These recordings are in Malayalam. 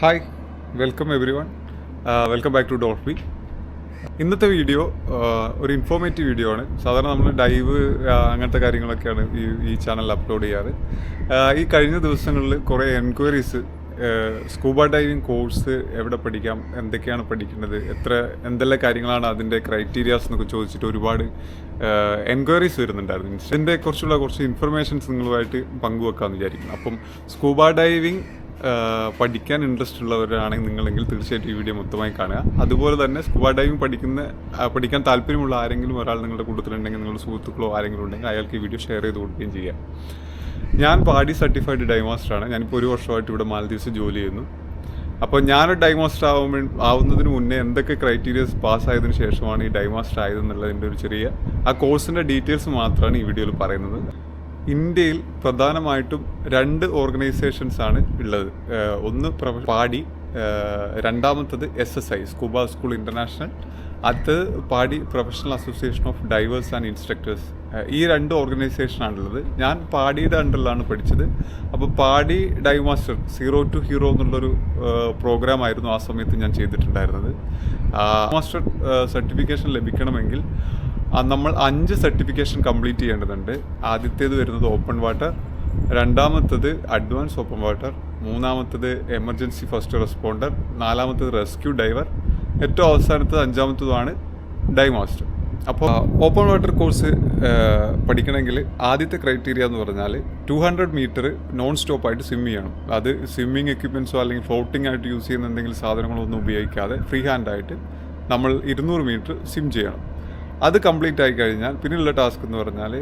Hi welcome everyone welcome back to Dolphy ഇന്നത്തെ വീഡിയോ ഒരു ഇൻഫോർമേറ്റീവ് വീഡിയോ ആണ്. സാധാരണ നമ്മൾ ഡൈവ് അങ്ങനത്തെ കാര്യങ്ങളൊക്കെയാണ് ഈ ഈ ചാനലിൽ അപ്ലോഡ് ചെയ്യാറ്. ഈ കഴിഞ്ഞ ദിവസങ്ങളിൽ കുറേ എൻക്വയറീസ് സ്കൂബ ഡൈവിങ് കോഴ്സ് എവിടെ പഠിക്കാം എന്തൊക്കെയാണ് പഠിക്കേണ്ടത് എത്ര എന്തെല്ലാം കാര്യങ്ങളാണ് അതിന്റെ ക്രൈറ്റീരിയാസ് എന്നൊക്കെ ചോദിച്ചിട്ട് ഒരുപാട് എൻക്വയറീസ് വരുന്നുണ്ടായിരുന്നു. ഇതിന്റെ കുറിച്ചുള്ള കുറച്ച് ഇൻഫർമേഷൻസ് നിങ്ങളുമായിട്ട് പങ്കുവെക്കാമെന്ന് വിചാരിക്കുന്നു. അപ്പം സ്കൂബ ആഹ് പഠിക്കാൻ ഇൻട്രസ്റ്റ് ഉള്ളവരാണെങ്കിൽ നിങ്ങളെങ്കിൽ തീർച്ചയായിട്ടും ഈ വീഡിയോ മൊത്തമായി കാണുക. അതുപോലെ തന്നെ സ്കൂബ ഡൈവിംഗ് പഠിക്കുന്ന പഠിക്കാൻ താല്പര്യമുള്ള ആരെങ്കിലും ഒരാൾ നിങ്ങളുടെ കൂട്ടത്തിലുണ്ടെങ്കിൽ നിങ്ങളുടെ സുഹൃത്തുക്കളോ ആരെങ്കിലും ഉണ്ടെങ്കിൽ അയാൾക്ക് ഈ വീഡിയോ ഷെയർ ചെയ്ത് കൊടുക്കുകയും ചെയ്യാം. ഞാൻ പാടി സർട്ടിഫൈഡ് ഡൈവ് മാസ്റ്ററാണ് ഞാനിപ്പോൾ ഒരു വർഷമായിട്ട് ഇവിടെ മാലദ്വീപ്സ് ജോലി ചെയ്യുന്നു. അപ്പോൾ ഞാനൊരു ഡൈവ് മാസ്റ്റർ ആവുമ്പോൾ ആവുന്നതിന് മുന്നേ എന്തൊക്കെ ക്രൈറ്റീരിയസ് പാസ്സായതിനു ശേഷമാണ് ഈ ഡൈവ് മാസ്റ്റർ ആയതെന്നുള്ളതിന്റെ ഒരു ചെറിയ ആ കോഴ്സിന്റെ ഡീറ്റെയിൽസ് മാത്രമാണ് ഈ വീഡിയോയിൽ പറയുന്നത്. ഇന്ത്യയിൽ പ്രധാനമായിട്ടും രണ്ട് ഓർഗനൈസേഷൻസ് ആണ് ഉള്ളത്. ഒന്ന് പാടി രണ്ടാമത്തത് S S I scuba school international അത് PADI professional association of divers and instructors ഈ രണ്ട് ഓർഗനൈസേഷനാണുള്ളത് ഞാൻ പാടിയുടെ അണ്ടറിലാണ് പഠിച്ചത്. അപ്പോൾ PADI dive master zero to hero എന്നുള്ളൊരു പ്രോഗ്രാം ആയിരുന്നു ആ സമയത്ത് ഞാൻ ചെയ്തിട്ടുണ്ടായിരുന്നത്. മാസ്റ്റർ സർട്ടിഫിക്കേഷൻ ലഭിക്കണമെങ്കിൽ നമ്മൾ അഞ്ച് സർട്ടിഫിക്കേഷൻ കംപ്ലീറ്റ് ചെയ്യേണ്ടതുണ്ട്. ആദ്യത്തേത് വരുന്നത് ഓപ്പൺ വാട്ടർ രണ്ടാമത്തത് അഡ്വാൻസ് ഓപ്പൺ വാട്ടർ മൂന്നാമത്തത് എമർജൻസി ഫസ്റ്റ് റെസ്പോണ്ടർ നാലാമത്തത് റെസ്ക്യൂ ഡൈവർ ഏറ്റവും അവസാനത്തത് അഞ്ചാമത്തതുമാണ് ഡൈവ് മാസ്റ്റർ അപ്പോൾ ഓപ്പൺ വാട്ടർ കോഴ്സ് പഠിക്കണമെങ്കിൽ ആദ്യത്തെ ക്രൈറ്റീരിയ എന്ന് പറഞ്ഞാൽ two hundred metre non stop ആയിട്ട് സ്വിം ചെയ്യണം. അത് സ്വിമ്മിങ് എക്യുപ്മെൻസോ അല്ലെങ്കിൽ ഫ്ലോട്ടിംഗ് ആയിട്ട് യൂസ് ചെയ്യുന്ന എന്തെങ്കിലും സാധനങ്ങളോ ഒന്നും ഉപയോഗിക്കാതെ ഫ്രീ ഹാൻഡായിട്ട് നമ്മൾ ഇരുന്നൂറ് മീറ്റർ സ്വിം ചെയ്യണം. അത് കംപ്ലീറ്റ് ആയി കഴിഞ്ഞാൽ പിന്നെയുള്ള ടാസ്ക് എന്ന് പറഞ്ഞാൽ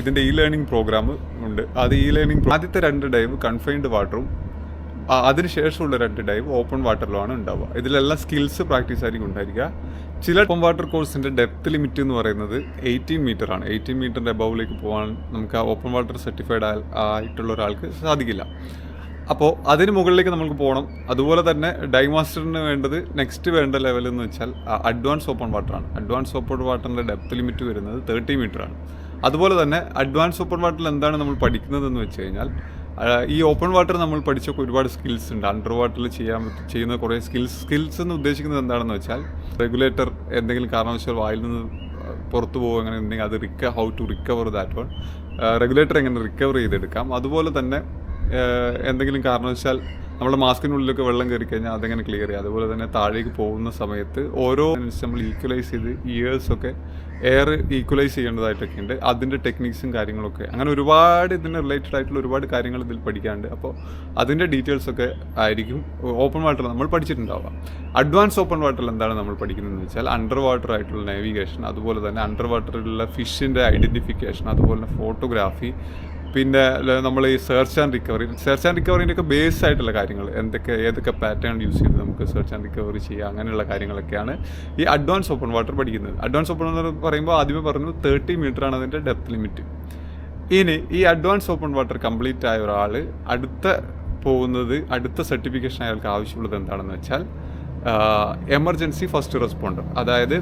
ഇതിന്റെ ഇ ലേണിംഗ് പ്രോഗ്രാം ഉണ്ട്. അത് ഇ ലേണിംഗ് ആദ്യത്തെ രണ്ട് ഡൈവ് കൺഫൈൻഡ് വാട്ടറും അതിനുശേഷമുള്ള രണ്ട് ഡൈവ് ഓപ്പൺ വാട്ടറിലുമാണ് ഉണ്ടാവുക. ഇതിലെല്ലാം സ്കിൽസ് പ്രാക്ടീസ് ആയിരിക്കും ഉണ്ടായിരിക്കുക. ചില ഓപ്പൺ വാട്ടർ കോഴ്സിന്റെ ഡെപ്ത് ലിമിറ്റ് എന്ന് പറയുന്നത് എയ്റ്റീൻ മീറ്റർ ആണ്. എയ്റ്റീൻ മീറ്ററിന്റെ അബവിലേക്ക് പോകാൻ നമുക്ക് ആ ഓപ്പൺ വാട്ടർ സർട്ടിഫൈഡ് ആയിട്ടുള്ള ഒരാൾക്ക് സാധിക്കില്ല. അപ്പോൾ അതിന് മുകളിലേക്ക് നമുക്ക് പോകണം അതുപോലെ തന്നെ ഡൈവ് മാസ്റ്ററിന് വേണ്ടത് നെക്സ്റ്റ് വേണ്ട ലെവൽ എന്ന് വെച്ചാൽ അഡ്വാൻസ് ഓപ്പൺ വാട്ടറാണ് അഡ്വാൻസ് ഓപ്പൺ വാട്ടറിന്റെ ഡെപ്ത് ലിമിറ്റ് വരുന്നത് തേർട്ടി മീറ്റർ ആണ്. അതുപോലെ തന്നെ അഡ്വാൻസ് ഓപ്പൺ വാട്ടറിൽ എന്താണ് നമ്മൾ പഠിക്കുന്നതെന്ന് വെച്ച് കഴിഞ്ഞാൽ ഈ ഓപ്പൺ വാട്ടർ നമ്മൾ പഠിച്ച ഒരുപാട് സ്കിൽസ് ഉണ്ട്. അണ്ടർ വാട്ടറിൽ ചെയ്യാൻ ചെയ്യുന്ന കുറേ സ്കിൽസ് സ്കിൽസ് എന്ന് ഉദ്ദേശിക്കുന്നത് എന്താണെന്ന് വെച്ചാൽ റെഗുലേറ്റർ എന്തെങ്കിലും കാരണവശാൽ വായിൽ നിന്ന് പുറത്തു പോകുക അങ്ങനെ ഉണ്ടെങ്കിൽ അത് റിക്ക how to recover that one regulator എങ്ങനെ റിക്കവർ ചെയ്തെടുക്കാം. അതുപോലെ തന്നെ എന്തെങ്കിലും കാരണവശാൽ നമ്മുടെ മാസ്കിനുള്ളിലൊക്കെ വെള്ളം കയറി കഴിഞ്ഞാൽ അതെങ്ങനെ ക്ലിയർ ചെയ്യുക അതുപോലെ തന്നെ താഴേക്ക് പോകുന്ന സമയത്ത് ഓരോ നമ്മൾ ഈക്വലൈസ് ചെയ്ത് ഇയേഴ്സൊക്കെ എയർ ഈക്വലൈസ് ചെയ്യേണ്ടതായിട്ടൊക്കെ ഉണ്ട്. അതിന്റെ ടെക്നിക്സും കാര്യങ്ങളൊക്കെ. അങ്ങനെ ഒരുപാട് ഇതിന് റിലേറ്റഡ് ആയിട്ടുള്ള ഒരുപാട് കാര്യങ്ങൾ ഇതിൽ പഠിക്കാനുണ്ട്. അപ്പോൾ അതിന്റെ ഡീറ്റെയിൽസൊക്കെ ആയിരിക്കും ഓപ്പൺ വാട്ടർ നമ്മൾ പഠിച്ചിട്ടുണ്ടാവുക. അഡ്വാൻസ് ഓപ്പൺ വാട്ടറിൽ എന്താണ് നമ്മൾ പഠിക്കുന്നതെന്ന് വെച്ചാൽ അണ്ടർ വാട്ടർ ആയിട്ടുള്ള നാവിഗേഷൻ അതുപോലെ തന്നെ അണ്ടർ വാട്ടറിലുള്ള ഫിഷിന്റെ ഐഡന്റിഫിക്കേഷൻ അതുപോലെ തന്നെ ഫോട്ടോഗ്രാഫി പിന്നെ നമ്മൾ ഈ search and recovery search and റിക്കവറിന്റെ ഒക്കെ ബേസ് ആയിട്ടുള്ള കാര്യങ്ങൾ എന്തൊക്കെ ഏതൊക്കെ പാറ്റേൺ യൂസ് ചെയ്ത് നമുക്ക് സെർച്ച് ആൻഡ് റിക്കവറി ചെയ്യാം അങ്ങനെയുള്ള കാര്യങ്ങളൊക്കെയാണ് ഈ അഡ്വാൻസ് ഓപ്പൺ വാട്ടർ പഠിക്കുന്നത്. അഡ്വാൻസ് ഓപ്പൺ എന്ന് പറയുമ്പോൾ ആദ്യമേ പറഞ്ഞു തേർട്ടി ആണ് അതിന്റെ ഡെപ്ത് ലിമിറ്റ് ഇനി ഈ അഡ്വാൻസ് ഓപ്പൺ വാട്ടർ കംപ്ലീറ്റ് ആയ ഒരാൾ അടുത്ത പോകുന്നത് അടുത്ത സർട്ടിഫിക്കേഷൻ അയാൾക്ക് ആവശ്യമുള്ളത് എന്താണെന്ന് വെച്ചാൽ എമർജൻസി ഫസ്റ്റ് റെസ്പോണ്ടർ അതായത്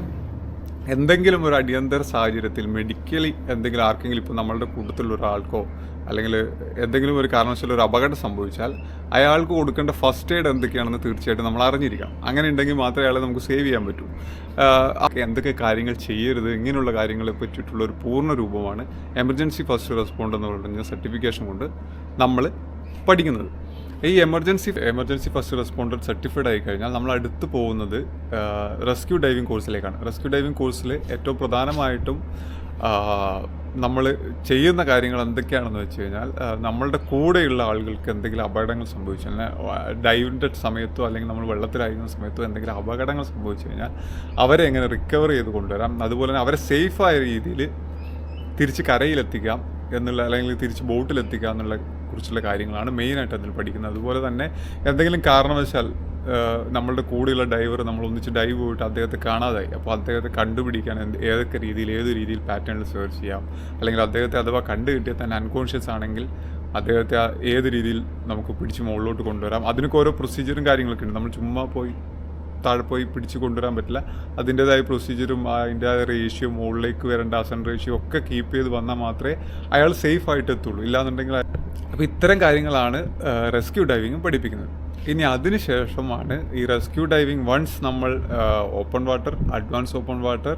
എന്തെങ്കിലും ഒരു അടിയന്തര സാഹചര്യത്തിൽ മെഡിക്കലി എന്തെങ്കിലും ആർക്കെങ്കിലും ഇപ്പോൾ നമ്മളുടെ കൂട്ടത്തിലുള്ള ഒരാൾക്കോ അല്ലെങ്കിൽ എന്തെങ്കിലും ഒരു കാരണവശാലും ഒരു അപകടം സംഭവിച്ചാൽ അയാൾക്ക് കൊടുക്കേണ്ട ഫസ്റ്റ് എയ്ഡ് എന്തൊക്കെയാണെന്ന് തീർച്ചയായിട്ടും നമ്മൾ അറിഞ്ഞിരിക്കണം. അങ്ങനെ ഉണ്ടെങ്കിൽ മാത്രമേ അയാളെ നമുക്ക് സേവ് ചെയ്യാൻ പറ്റൂ. എന്തൊക്കെ കാര്യങ്ങൾ ചെയ്യരുത് ഇങ്ങനെയുള്ള കാര്യങ്ങളെ പറ്റിയിട്ടുള്ള ഒരു പൂർണ രൂപമാണ് എമർജൻസി ഫസ്റ്റ് റെസ്പോണ്ട് എന്ന് പറഞ്ഞ സർട്ടിഫിക്കേഷൻ കൊണ്ട് നമ്മൾ പഠിക്കുന്നത്. ഈ emergency emergency first responder certified ആയി കഴിഞ്ഞാൽ നമ്മൾ അടുത്ത് പോകുന്നത് റെസ്ക്യൂ ഡൈവിംഗ് കോഴ്സിലേക്കാണ് റെസ്ക്യൂ ഡൈവിംഗ് കോഴ്സിൽ ഏറ്റവും പ്രധാനമായിട്ടും നമ്മൾ ചെയ്യുന്ന കാര്യങ്ങൾ എന്തൊക്കെയാണെന്ന് വെച്ച് കഴിഞ്ഞാൽ നമ്മളുടെ കൂടെയുള്ള ആളുകൾക്ക് എന്തെങ്കിലും അപകടങ്ങൾ സംഭവിച്ചു കഴിഞ്ഞാൽ ഡൈവിന്റെ സമയത്തോ അല്ലെങ്കിൽ നമ്മൾ വെള്ളത്തിലായിരുന്ന സമയത്തോ എന്തെങ്കിലും അപകടങ്ങൾ സംഭവിച്ചു കഴിഞ്ഞാൽ അവരെ എങ്ങനെ റിക്കവർ ചെയ്ത് കൊണ്ടുവരാം അതുപോലെ തന്നെ അവരെ സേഫായ രീതിയിൽ തിരിച്ച് കരയിലെത്തിക്കാം എന്നുള്ള അല്ലെങ്കിൽ തിരിച്ച് ബോട്ടിലെത്തിക്കുക എന്നുള്ള കുറിച്ചുള്ള കാര്യങ്ങളാണ് മെയിനായിട്ട് അതിൽ പഠിക്കുന്നത്. അതുപോലെ തന്നെ എന്തെങ്കിലും കാരണവശാൽ നമ്മളുടെ കൂടെയുള്ള ഡൈവർ നമ്മൾ ഒന്നിച്ച് ഡൈവ് പോയിട്ട് അദ്ദേഹത്തെ കാണാതായി. അപ്പോൾ അദ്ദേഹത്തെ കണ്ടുപിടിക്കാൻ എന്ത് ഏതൊക്കെ രീതിയിൽ ഏത് രീതിയിൽ പാറ്റേണിൽ സെർച്ച് ചെയ്യാം? അല്ലെങ്കിൽ അദ്ദേഹത്തെ അഥവാ കണ്ടു കിട്ടിയാൽ തന്നെ അൺകോൺഷ്യസ് ആണെങ്കിൽ അദ്ദേഹത്തെ ഏത് രീതിയിൽ നമുക്ക് പിടിച്ച് മുകളിലോട്ട് കൊണ്ടുവരാം. അതിനൊക്കെ ഓരോ പ്രൊസീജിയറും കാര്യങ്ങളൊക്കെ ഉണ്ട്. നമ്മൾ ചുമ്മാ പോയി താഴെ പോയി പിടിച്ച് കൊണ്ടുവരാൻ പറ്റില്ല. അതിന്റെതായ പ്രൊസീജിയറും അതിന്റെ റേഷ്യോ മുകളിലേക്ക് വരേണ്ട അസൺ റേഷ്യോ ഒക്കെ കീപ്പ് ചെയ്ത് വന്നാൽ മാത്രമേ അയാൾ സേഫ് ആയിട്ട് എത്തുള്ളൂ. ഇല്ലാന്നുണ്ടെങ്കിൽ അപ്പോൾ ഇത്തരം കാര്യങ്ങളാണ് റെസ്ക്യൂ ഡൈവിങ് പഠിപ്പിക്കുന്നത്. ഇനി അതിന് ശേഷമാണ് ഈ റെസ്ക്യൂ ഡൈവിങ് വൺസ് നമ്മൾ open water advance open water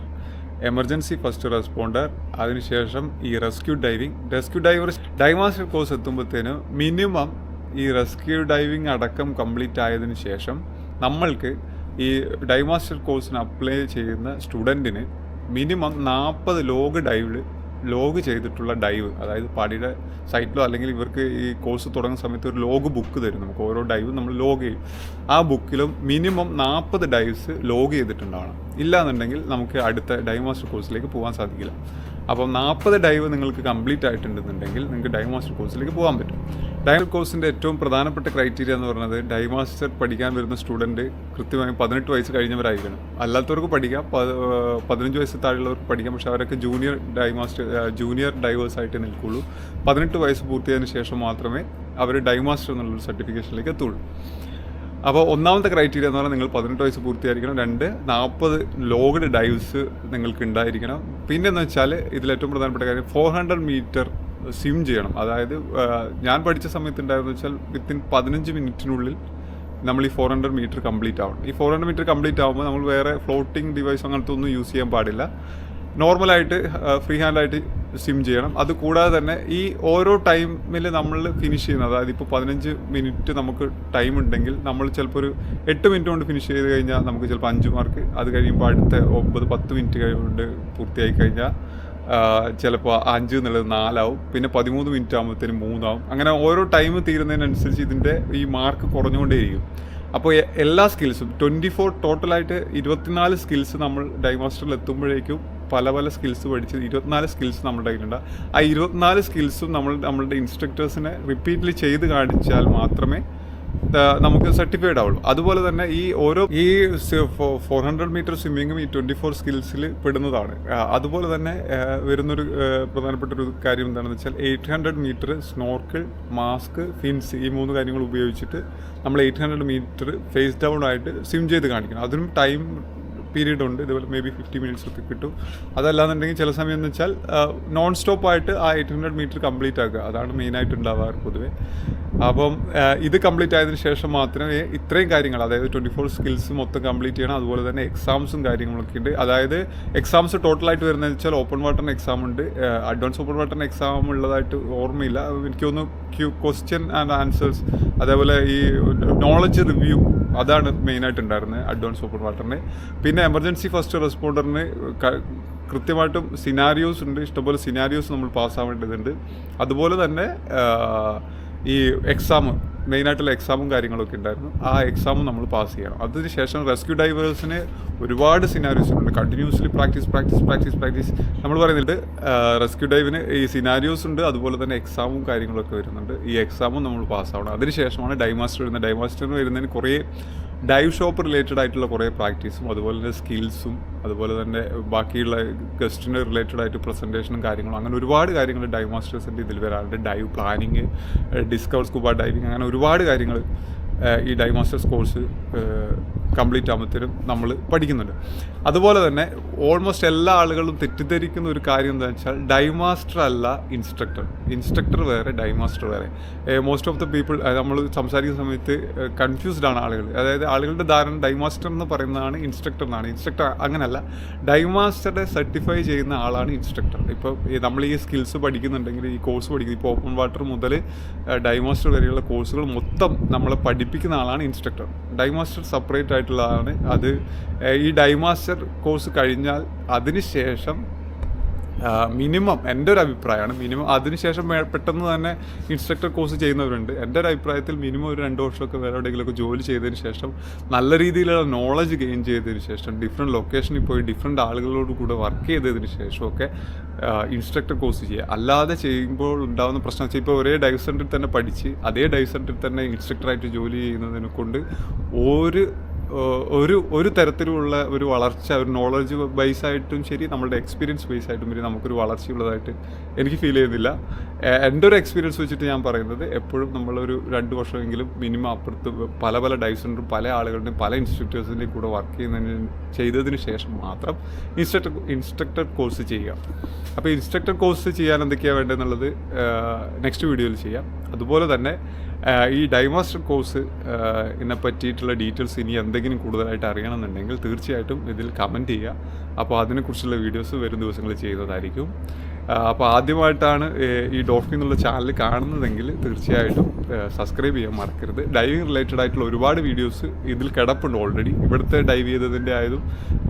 emergency first responder അതിനുശേഷം ഈ rescue diving rescue diver divemaster course എത്തുമ്പോഴത്തേനും minimum ഈ റെസ്ക്യൂ ഡൈവിങ് അടക്കം കംപ്ലീറ്റ് ആയതിനു ശേഷം നമ്മൾക്ക് ഈ ഡൈമാസ്റ്റർ കോഴ്സിന് അപ്ലൈ ചെയ്യുന്ന സ്റ്റുഡന്റിന് മിനിമം നാൽപ്പത് ലോഗ് ഡൈവ് ലോഗ് ചെയ്തിട്ടുള്ള ഡൈവ് അതായത് പാടിയുടെ സൈറ്റിലോ അല്ലെങ്കിൽ ഇവർക്ക് ഈ കോഴ്സ് തുടങ്ങുന്ന സമയത്ത് ഒരു ലോഗ് ബുക്ക് തരും. നമുക്ക് ഓരോ ഡൈവും നമ്മൾ ലോഗ് ചെയ്യും. ആ ബുക്കിലും മിനിമം നാൽപ്പത് ഡൈവ്സ് ലോഗ് ചെയ്തിട്ടുണ്ടാവണം. ഇല്ലാന്നുണ്ടെങ്കിൽ നമുക്ക് അടുത്ത ഡൈവ് മാസ്റ്റർ കോഴ്സിലേക്ക് പോകാൻ സാധിക്കില്ല. അപ്പം നാൽപ്പത് ഡൈവ് നിങ്ങൾക്ക് കംപ്ലീറ്റ് ആയിട്ടുണ്ടെന്നുണ്ടെങ്കിൽ നിങ്ങൾക്ക് ഡൈവ് മാസ്റ്റർ കോഴ്സിലേക്ക് പോകാൻ പറ്റും. ഡൈവ് കോഴ്സിന്റെ ഏറ്റവും പ്രധാനപ്പെട്ട ക്രൈറ്റീരിയ എന്ന് പറയുന്നത് ഡൈവ് മാസ്റ്റർ പഠിക്കാൻ വരുന്ന സ്റ്റുഡന്റ് കൃത്യമായും പതിനെട്ട് വയസ്സ് കഴിഞ്ഞവരായിരിക്കണം. അല്ലാത്തവർക്ക് പഠിക്കാം പതിനഞ്ച് വയസ്സ് താഴെയുള്ളവർക്ക് പഠിക്കാം പക്ഷേ അവരൊക്കെ junior dive master junior divers ആയിട്ട് നിൽക്കുള്ളൂ. പതിനെട്ട് വയസ്സ് പൂർത്തിയായതിനു ശേഷം മാത്രമേ അവർ ഡൈവ് മാസ്റ്റർ എന്നുള്ളൊരു സർട്ടിഫിക്കേഷനിലേക്ക് എത്തുള്ളൂ. അപ്പോൾ ഒന്നാമത്തെ ക്രൈറ്റീരിയ എന്ന് പറഞ്ഞാൽ നിങ്ങൾ പതിനെട്ട് വയസ്സ് പൂർത്തിയായിരിക്കണം. രണ്ട് നാൽപ്പത് ലോഗഡ് ഡൈവ്സ് നിങ്ങൾക്ക് ഉണ്ടായിരിക്കണം. പിന്നെ എന്ന് വെച്ചാൽ ഇതിൽ ഏറ്റവും പ്രധാനപ്പെട്ട കാര്യം ഫോർ ഹൺഡ്രഡ് മീറ്റർ സ്വിം ചെയ്യണം. അതായത് ഞാൻ പഠിച്ച സമയത്ത് ഉണ്ടായിരുന്നു വെച്ചാൽ വിത്തിൻ പതിനഞ്ച് മിനിറ്റിനുള്ളിൽ നമ്മൾ ഈ ഫോർ ഹൺഡ്രഡ് മീറ്റർ കംപ്ലീറ്റ് ആവണം. ഈ ഫോർ ഹൺഡ്രഡ് മീറ്റർ കംപ്ലീറ്റ് ആകുമ്പോൾ നമ്മൾ വേറെ ഫ്ലോട്ടിംഗ് ഡിവൈസ് അങ്ങനത്തെ ഒന്നും യൂസ് ചെയ്യാൻ പാടില്ല. നോർമലായിട്ട് ഫ്രീ ഹാൻഡായിട്ട് സ്വിം ചെയ്യണം. അത് കൂടാതെ തന്നെ ഈ ഓരോ ടൈമിൽ നമ്മൾ ഫിനിഷ് ചെയ്യുന്നത് അതായത് ഇപ്പോൾ പതിനഞ്ച് മിനിറ്റ് നമുക്ക് ടൈം ഉണ്ടെങ്കിൽ നമ്മൾ ചിലപ്പോൾ ഒരു എട്ട് മിനിറ്റ് കൊണ്ട് ഫിനിഷ് ചെയ്ത് കഴിഞ്ഞാൽ നമുക്ക് ചിലപ്പോൾ അഞ്ച് മാർക്ക് അത് കഴിയുമ്പോൾ അടുത്ത ഒമ്പത് പത്ത് മിനിറ്റ് കൊണ്ട് പൂർത്തിയായി കഴിഞ്ഞാൽ ചിലപ്പോൾ അഞ്ച് എന്നുള്ളത് നാലാവും. പിന്നെ പതിമൂന്ന് മിനിറ്റ് ആകുമ്പോഴത്തേനും മൂന്നാവും. അങ്ങനെ ഓരോ ടൈം തീരുന്നതിനനുസരിച്ച് ഇതിന്റെ ഈ മാർക്ക് കുറഞ്ഞുകൊണ്ടേയിരിക്കും. അപ്പോൾ എല്ലാ സ്കിൽസും ട്വന്റി ഫോർ ടോട്ടലായിട്ട് ഇരുപത്തിനാല് സ്കിൽസ് നമ്മൾ ഡൈമാസ്റ്ററിൽ എത്തുമ്പോഴേക്കും പല പല സ്കിൽസ് പഠിച്ച് ഇരുപത്തിനാല് സ്കിൽസ് നമ്മുടെ കയ്യിലുണ്ട്. ആ ഇരുപത്തിനാല് സ്കിൽസും നമ്മൾ നമ്മളുടെ ഇൻസ്ട്രക്ടേഴ്സിനെ റിപ്പീറ്റ്ലി ചെയ്ത് കാണിച്ചാൽ മാത്രമേ നമുക്ക് സർട്ടിഫൈഡ് ആവുള്ളൂ. അതുപോലെ തന്നെ ഈ ഓരോ ഈ ഫോർ ഹൺഡ്രഡ് മീറ്റർ സ്വിമ്മിങ്ങും ഈ ട്വന്റി ഫോർ സ്കിൽസിൽ പെടുന്നതാണ്. അതുപോലെ തന്നെ വരുന്നൊരു പ്രധാനപ്പെട്ട ഒരു കാര്യം എന്താണെന്ന് വെച്ചാൽ eight hundred metre snorkel mask fins ഈ മൂന്ന് കാര്യങ്ങൾ ഉപയോഗിച്ചിട്ട് നമ്മൾ eight hundred metre face down ആയിട്ട് സ്വിം ചെയ്ത് കാണിക്കണം. അതിനും ടൈം പീരീഡ് ഉണ്ട് ഇതുപോലെ മേ ബി ഫിഫ്റ്റി മിനിറ്റ്സ് ഒക്കെ കിട്ടും. അതല്ലാന്നുണ്ടെങ്കിൽ ചില സമയം എന്ന് വെച്ചാൽ നോൺ സ്റ്റോപ്പ് ആയിട്ട് ആ എയ്റ്റ് ഹൺഡ്രഡ് മീറ്റർ കംപ്ലീറ്റ് ആക്കുക. അതാണ് മെയിനായിട്ട് ഉണ്ടാവാറ് പൊതുവേ. അപ്പം ഇത് കംപ്ലീറ്റ് ആയതിനു ശേഷം മാത്രമേ ഇത്രയും കാര്യങ്ങൾ അതായത് ട്വന്റി ഫോർ സ്കിൽസ് മൊത്തം കംപ്ലീറ്റ് ചെയ്യണം. അതുപോലെ തന്നെ എക്സാംസും കാര്യങ്ങളൊക്കെ ഉണ്ട്. അതായത് എക്സാംസ് ടോട്ടലായിട്ട് വരുന്നതെന്ന് വെച്ചാൽ ഓപ്പൺ വാട്ടറിന് എക്സാം ഉണ്ട്. അഡ്വാൻസ് ഓപ്പൺ വാട്ടറിന് എക്സാം ഉള്ളതായിട്ട് ഓർമ്മയില്ല. എനിക്കൊന്ന് ക്യൂ ക്വസ്റ്റ്യൻ ആൻഡ് ആൻസേഴ്സ് അതേപോലെ ഈ നോളജ് റിവ്യൂ അതാണ് മെയിനായിട്ട് ഉണ്ടായിരുന്നത് അഡ്വാൻസ് സൂപ്പർ വാട്ടറിന്. പിന്നെ എമർജൻസി ഫസ്റ്റ് റെസ്പോണ്ടറിന് കൃത്യമായിട്ടും സിനാരിയോസ് ഉണ്ട്. ഇഷ്ടംപോലെ സിനാരിയോസ് നമ്മൾ പാസ്സാവേണ്ടതുണ്ട് അതുപോലെ തന്നെ ഈ എക്സാം മെയിനായിട്ടുള്ള എക്സാമും കാര്യങ്ങളൊക്കെ ഉണ്ടായിരുന്നു. ആ എക്സാമും നമ്മൾ പാസ് ചെയ്യണം. അതിനുശേഷം റെസ്ക്യൂ ഡൈവേഴ്സിന് ഒരുപാട് സിനാരിയോസ് ഉണ്ട്. Continuously practice practice practice practice നമ്മൾ പറയുന്നുണ്ട് റെസ്ക്യൂ ഡൈവിന് ഈ സിനാരിയോസ് ഉണ്ട്. അതുപോലെ തന്നെ എക്സാമും കാര്യങ്ങളൊക്കെ വരുന്നുണ്ട്. ഈ എക്സാമും നമ്മൾ പാസ്സാവണം അതിനുശേഷമാണ് ഡൈമാസ്റ്റർ വരുന്നത്. ഡൈമാസ്റ്റർ വരുന്നതിന് കുറേ ഡൈവ് ഷോപ്പ് റിലേറ്റഡ് ആയിട്ടുള്ള കുറേ പ്രാക്ടീസും അതുപോലെ തന്നെ സ്കിൽസും അതുപോലെ തന്നെ ബാക്കിയുള്ള ഗസ്റ്റിന് റിലേറ്റഡ് ആയിട്ട് പ്രസന്റേഷനും കാര്യങ്ങളും അങ്ങനെ ഒരുപാട് കാര്യങ്ങൾ ഡൈവ് മാസ്റ്റേഴ്സിന്റെ ഇതിൽ വരാറുണ്ട്. Dive planning discover scuba diving അങ്ങനെ ഒരുപാട് കാര്യങ്ങൾ ഈ ഡൈവ് മാസ്റ്റേഴ്സ് കോഴ്സ് കംപ്ലീറ്റ് ആകുമ്പോഴത്തേനും നമ്മൾ പഠിക്കുന്നുണ്ട്. അതുപോലെ തന്നെ ഓൾമോസ്റ്റ് എല്ലാ ആളുകളും തെറ്റിദ്ധരിക്കുന്ന ഒരു കാര്യം എന്താ വെച്ചാൽ ഡൈമാസ്റ്റർ അല്ല ഇൻസ്ട്രക്ടർ ഇൻസ്ട്രക്ടർ വേറെ ഡൈമാസ്റ്റർ വേറെ. മോസ്റ്റ് ഓഫ് ദ പീപ്പിൾ നമ്മൾ സംസാരിക്കുന്ന സമയത്ത് കൺഫ്യൂസ്ഡ് ആണ് ആളുകൾ. അതായത് ആളുകളുടെ ധാരണ ഡൈമാസ്റ്റർ എന്ന് പറയുന്നതാണ് ഇൻസ്ട്രക്ടർ എന്നാണ്. ഇൻസ്ട്രക്ടർ അങ്ങനല്ല. ഡൈമാസ്റ്ററെ സർട്ടിഫൈ ചെയ്യുന്ന ആളാണ് ഇൻസ്ട്രക്ടർ ഇപ്പോൾ നമ്മൾ ഈ സ്കിൽസ് പഠിക്കുന്നുണ്ടെങ്കിൽ ഈ കോഴ്സ് പഠിക്കുന്നത് ഇപ്പോൾ ഓപ്പൺ വാട്ടർ മുതൽ ഡൈമാസ്റ്റർ മാസ്റ്റർ വരെയുള്ള കോഴ്സുകൾ മൊത്തം നമ്മളെ പഠിപ്പിക്കുന്ന ആളാണ് ഇൻസ്ട്രക്ടർ ഡൈമാസ്റ്റർ മാസ്റ്റർ സെപ്പറേറ്റ് ആയിട്ടുള്ളതാണ്. അത് ഈ ഡൈമാസ്റ്റർ കോഴ്സ് കഴിഞ്ഞാൽ അതിനുശേഷം മിനിമം എന്റെ ഒരു അഭിപ്രായമാണ്. മിനിമം അതിനുശേഷം പെട്ടെന്ന് തന്നെ ഇൻസ്ട്രക്ടർ കോഴ്സ് ചെയ്യുന്നവരുണ്ട്. എന്റെ ഒരു അഭിപ്രായത്തിൽ മിനിമം ഒരു രണ്ട് വർഷമൊക്കെ വേറെ എവിടെയെങ്കിലുമൊക്കെ ജോലി ചെയ്തതിന് ശേഷം നല്ല രീതിയിലുള്ള നോളജ് ഗെയിൻ ചെയ്തതിന് ശേഷം ഡിഫറെന്റ് ലൊക്കേഷനിൽ പോയി ഡിഫറെന്റ് ആളുകളോട് കൂടെ വർക്ക് ചെയ്തതിന് ശേഷമൊക്കെ ഇൻസ്ട്രക്ടർ കോഴ്സ് ചെയ്യുക. അല്ലാതെ ചെയ്യുമ്പോൾ ഉണ്ടാകുന്ന പ്രശ്നം വെച്ചാൽ ഇപ്പോൾ ഒരേ ഡൈവ് സെന്ററിൽ തന്നെ പഠിച്ച് അതേ ഡൈവ് സെന്ററിൽ തന്നെ ഇൻസ്ട്രക്ടറായിട്ട് ജോലി ചെയ്യുന്നതിനെ കൊണ്ട് ഒരു ഒരു ഒരു തരത്തിലുള്ള ഒരു വളർച്ച ഒരു നോളജ് ബേസ് ആയിട്ടും ശരി നമ്മളുടെ എക്സ്പീരിയൻസ് ബേസ് ആയിട്ടും ശരി നമുക്കൊരു വളർച്ചയുള്ളതായിട്ട് എനിക്ക് ഫീൽ ചെയ്യുന്നില്ല. എന്റെ ഒരു എക്സ്പീരിയൻസ് വെച്ചിട്ട് ഞാൻ പറയുന്നത് എപ്പോഴും നമ്മളൊരു രണ്ട് വർഷമെങ്കിലും മിനിമം അപ്പുറത്ത് പല പല ഡൈവ് പല ആളുകളുടെയും പല ഇൻസ്റ്റിറ്റ്യൂട്ട്സിന്റെയും കൂടെ വർക്ക് ചെയ്യുന്നതിന് ചെയ്തതിന് ശേഷം മാത്രം ഇൻസ്ട്രക്ടർ ഇൻസ്ട്രക്ടർ കോഴ്സ് ചെയ്യുക. അപ്പോൾ ഇൻസ്ട്രക്ടർ കോഴ്സ് ചെയ്യാൻ എന്തൊക്കെയാണ് വേണ്ടതെന്നുള്ളത് നെക്സ്റ്റ് വീഡിയോയിൽ ചെയ്യാം. അതുപോലെ തന്നെ ഈ ഡൈമാസ്റ്റർ കോഴ്സ് ഇതിനെ പറ്റിയിട്ടുള്ള ഡീറ്റെയിൽസ് ഇനി എന്തെങ്കിലും കൂടുതലായിട്ട് അറിയണമെന്നുണ്ടെങ്കിൽ തീർച്ചയായിട്ടും ഇതിൽ കമന്റ് ചെയ്യുക. അപ്പോൾ അതിനെക്കുറിച്ചുള്ള വീഡിയോസ് വരും ദിവസങ്ങളിൽ ചെയ്യുന്നതായിരിക്കും അപ്പോൾ ആദ്യമായിട്ടാണ് ഈ ഡോൾഫിൻ എന്നുള്ള ചാനൽ കാണുന്നതെങ്കിൽ തീർച്ചയായിട്ടും സബ്സ്ക്രൈബ് ചെയ്യാൻ മറക്കരുത്. ഡൈവിങ് റിലേറ്റഡ് ആയിട്ടുള്ള ഒരുപാട് വീഡിയോസ് ഇതിൽ കിടപ്പുണ്ട് ഓൾറെഡി ഇവിടുത്തെ ഡൈവ് ചെയ്തതിന്റെ ആയതും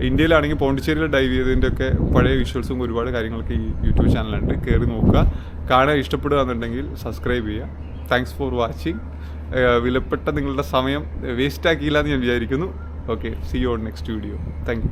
ഇന്ത്യയിലാണെങ്കിൽ പോണ്ടിച്ചേരിയിൽ ഡൈവ് ചെയ്തതിന്റെ ഒക്കെ പഴയ വിഷ്വൽസും ഒരുപാട് കാര്യങ്ങളൊക്കെ ഈ യൂട്യൂബ് ചാനലുണ്ട് കയറി നോക്കുക. കാണാൻ ഇഷ്ടപ്പെടുക എന്നുണ്ടെങ്കിൽ സബ്സ്ക്രൈബ് ചെയ്യുക. താങ്ക്സ് ഫോർ വാച്ചിങ് വിലപ്പെട്ട നിങ്ങളുടെ സമയം വേസ്റ്റ് ആക്കിയില്ല എന്ന് ഞാൻ വിചാരിക്കുന്നു. Okay see you on next video thank you